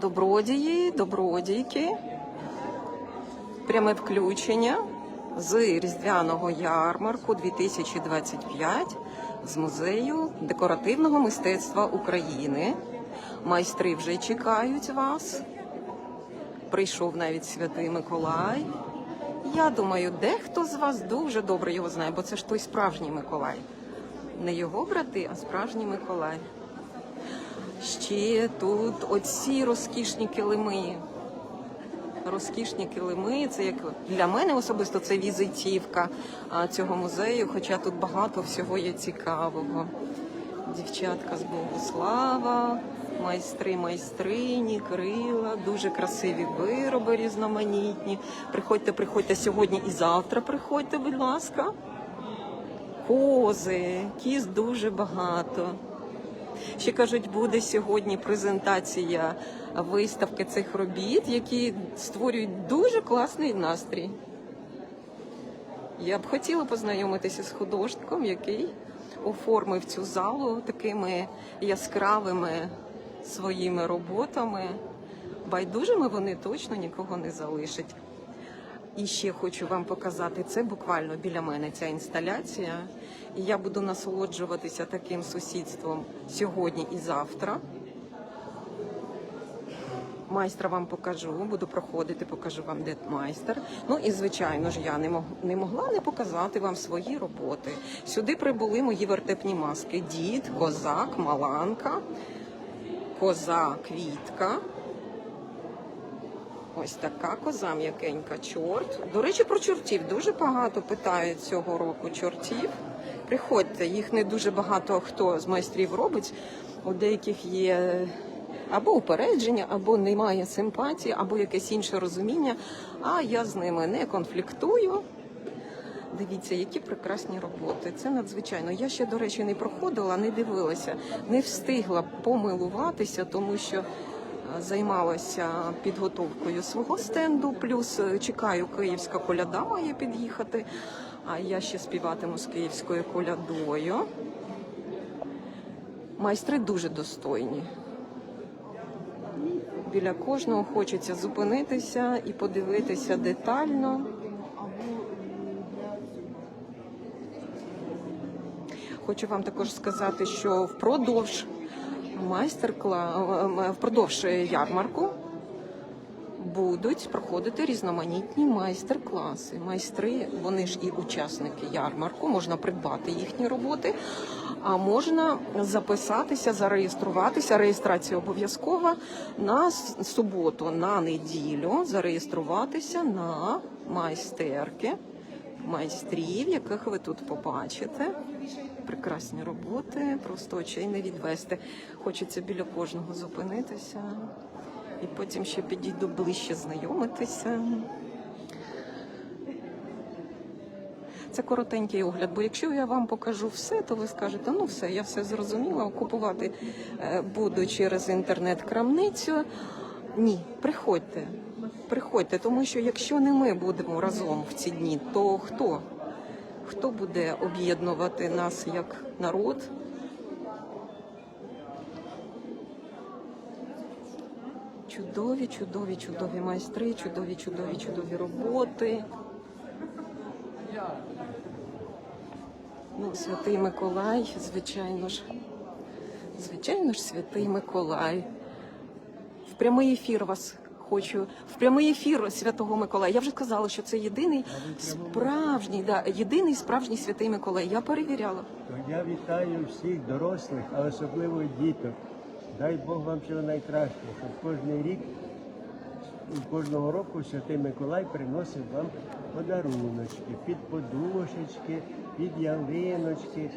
Добродії, добродійки. Пряме включення з різдвяного ярмарку 2025 з музею декоративного мистецтва України. Майстри вже чекають вас. Прийшов навіть святий Миколай. Я думаю, дехто з вас дуже добре його знає, бо це ж той справжній Миколай. Не його брати, а справжній Миколай. Ще тут оці розкішні килими. Розкішні килими. Це як для мене особисто це візитівка цього музею, хоча тут багато всього є цікавого. Дівчатка з Богослава, майстри, майстрині, крила, дуже красиві вироби різноманітні. Приходьте, приходьте сьогодні і завтра. Приходьте, будь ласка. Кози, кіз дуже багато. Ще кажуть, буде сьогодні презентація виставки цих робіт, які створюють дуже класний настрій. Я б хотіла познайомитися з художником, який оформив цю залу такими яскравими своїми роботами. Байдужими вони точно нікого не залишать. І ще хочу вам показати, це буквально біля мене ця інсталяція. І я буду насолоджуватися таким сусідством сьогодні і завтра. Майстра вам покажу, буду проходити, покажу вам, де майстер. Ну і звичайно ж, я не мог не могла не показати вам свої роботи. Сюди прибули мої вертепні маски: дід, козак, маланка, коза, квітка. Ось така коза м'якенька, чорт. До речі, про чортів дуже багато питають цього року чортів. Приходьте, їх не дуже багато хто з майстрів робить. У деяких є або упередження, або немає симпатії, або якесь інше розуміння. А я з ними не конфліктую. Дивіться, які прекрасні роботи. Це надзвичайно. Я ще, до речі, не проходила, не дивилася, не встигла помилуватися, тому що займалася підготовкою свого стенду. Плюс е, чекаю, київська коляда має під'їхати. А я ще співатиму з київською колядою. Майстри дуже достойні. Біля кожного хочеться зупинитися і подивитися детально. Хочу вам також сказати, що впродовж майстер-кла впродовж ярмарку будуть проходити різноманітні майстер-класи. Майстри, вони ж і учасники ярмарку, можна придбати їхні роботи, а можна записатися, зареєструватися. Реєстрація обов'язкова на суботу, на неділю, зареєструватися на майстерки майстрів, яких ви тут побачите. Прекрасні роботи, просто очей не відвести. Хочеться біля кожного зупинитися. І потім ще підійду ближче знайомитися. Це коротенький огляд, бо якщо я вам покажу все, то ви скажете, ну все, я все зрозуміла, купувати е, буду через інтернет-крамницю. Ні, приходьте, приходьте, тому що якщо не ми будемо разом в ці дні, то хто? Хто буде об'єднувати нас як народ? Чудові, чудові, чудові майстри, чудові, чудові, чудові роботи. Ну, святий Миколай, звичайно ж. Звичайно ж, святий Миколай. В прямий ефір вас хочу. В прямий ефір Святого Миколая. Я вже сказала, що це єдиний справжній, да, єдиний справжній святий Миколай. Я перевіряла. То я вітаю всіх дорослих, а особливо діток. Дай Бог вам всього найкращого, щоб кожен рік, кожного року Святий Миколай приносив вам подаруночки, під подушечки, під ялиночки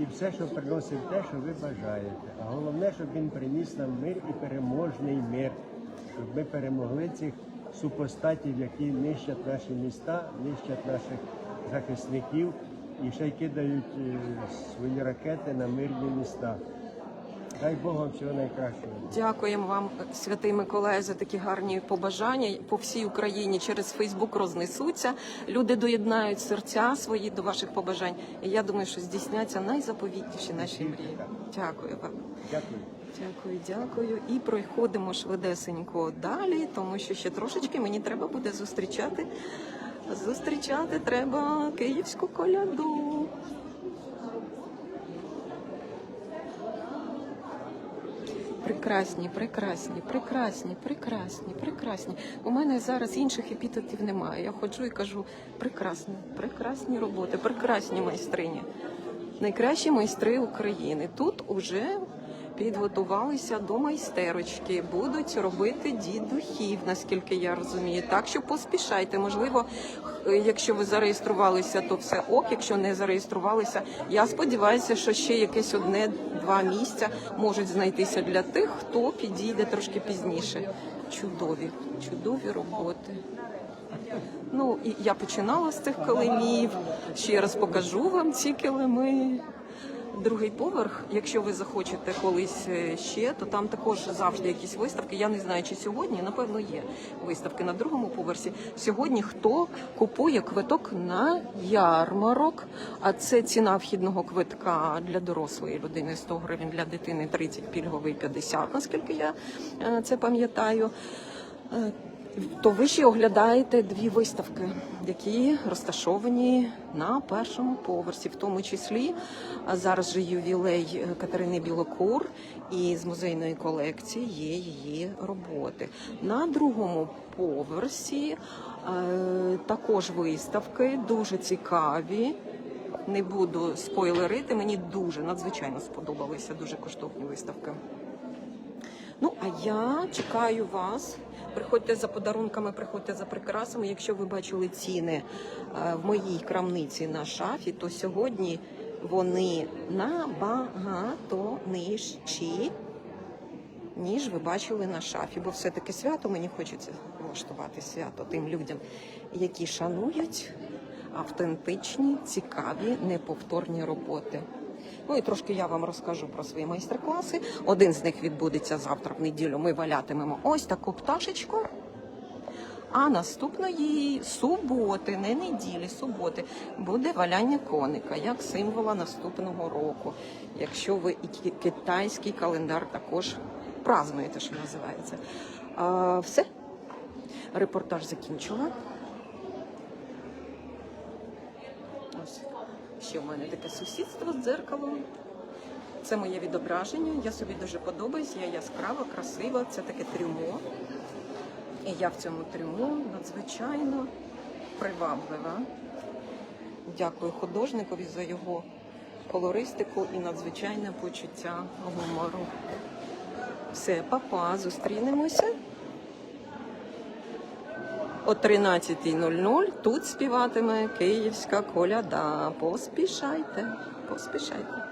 і все, що приносив те, що ви бажаєте. А головне, щоб він приніс нам мир і переможний мир, щоб ми перемогли цих супостатів, які нищать наші міста, нищать наших захисників і ще й кидають е, свої ракети на мирні міста. Дай Бог вам всього найкращого. Дякуємо вам, святий Миколай, за такі гарні побажання. По всій Україні через Фейсбук рознесуться. Люди доєднають серця свої до ваших побажань. І я думаю, що здійсняться найзаповітніші наші мрії. Дякую вам. Дякую. Дякую, дякую. І проходимо швидесенько далі, тому що ще трошечки мені треба буде зустрічати. Зустрічати треба київську коляду. Прекрасні, прекрасні, прекрасні, прекрасні, прекрасні. У мене зараз інших епітетів немає. Я ходжу і кажу прекрасні, прекрасні роботи, прекрасні майстрині. Найкращі майстри України. Тут уже підготувалися до майстерочки, будуть робити дідухів, наскільки я розумію. Так що поспішайте. Можливо, якщо ви зареєструвалися, то все ок. Якщо не зареєструвалися, я сподіваюся, що ще якесь одне-два місця можуть знайтися для тих, хто підійде трошки пізніше. Чудові, чудові роботи. Ну і я починала з цих килимів. Ще раз покажу вам ці килими. Другий поверх, якщо ви захочете колись е, ще, то там також завжди якісь виставки. Я не знаю, чи сьогодні, напевно, є виставки на другому поверсі. Сьогодні хто купує квиток на ярмарок, а це ціна вхідного квитка для дорослої людини 100 гривень, для дитини 30, пільговий 50, наскільки я е, це пам'ятаю. То ви ще оглядаєте дві виставки, які розташовані на першому поверсі, в тому числі зараз же ювілей е, Катерини Білокур, і з музейної колекції є її роботи. На другому поверсі е, також виставки дуже цікаві. Не буду спойлерити. Мені дуже надзвичайно сподобалися дуже коштовні виставки. Ну, а я чекаю вас. Приходьте за подарунками, приходьте за прикрасами. Якщо ви бачили ціни е, в моїй крамниці на шафі, то сьогодні вони набагато нижчі, ніж ви бачили на шафі. Бо все-таки свято мені хочеться влаштувати свято тим людям, які шанують автентичні, цікаві, неповторні роботи. Ну і трошки я вам розкажу про свої майстер-класи. Один з них відбудеться завтра в неділю. Ми валятимемо ось таку пташечку. А наступної суботи, не неділі, суботи, буде валяння коника як символа наступного року. Якщо ви китайський календар також празднуєте, що називається. А, все. Репортаж закінчила. Ось ще в мене таке сусідство з дзеркалом. Це моє відображення. Я собі дуже подобаюсь. Я яскрава, красива. Це таке трюмо. І я в цьому трюмо надзвичайно приваблива. Дякую художникові за його колористику і надзвичайне почуття гумору. Все, папа, зустрінемося. О 13.00 тут співатиме київська коляда. Поспішайте, поспішайте.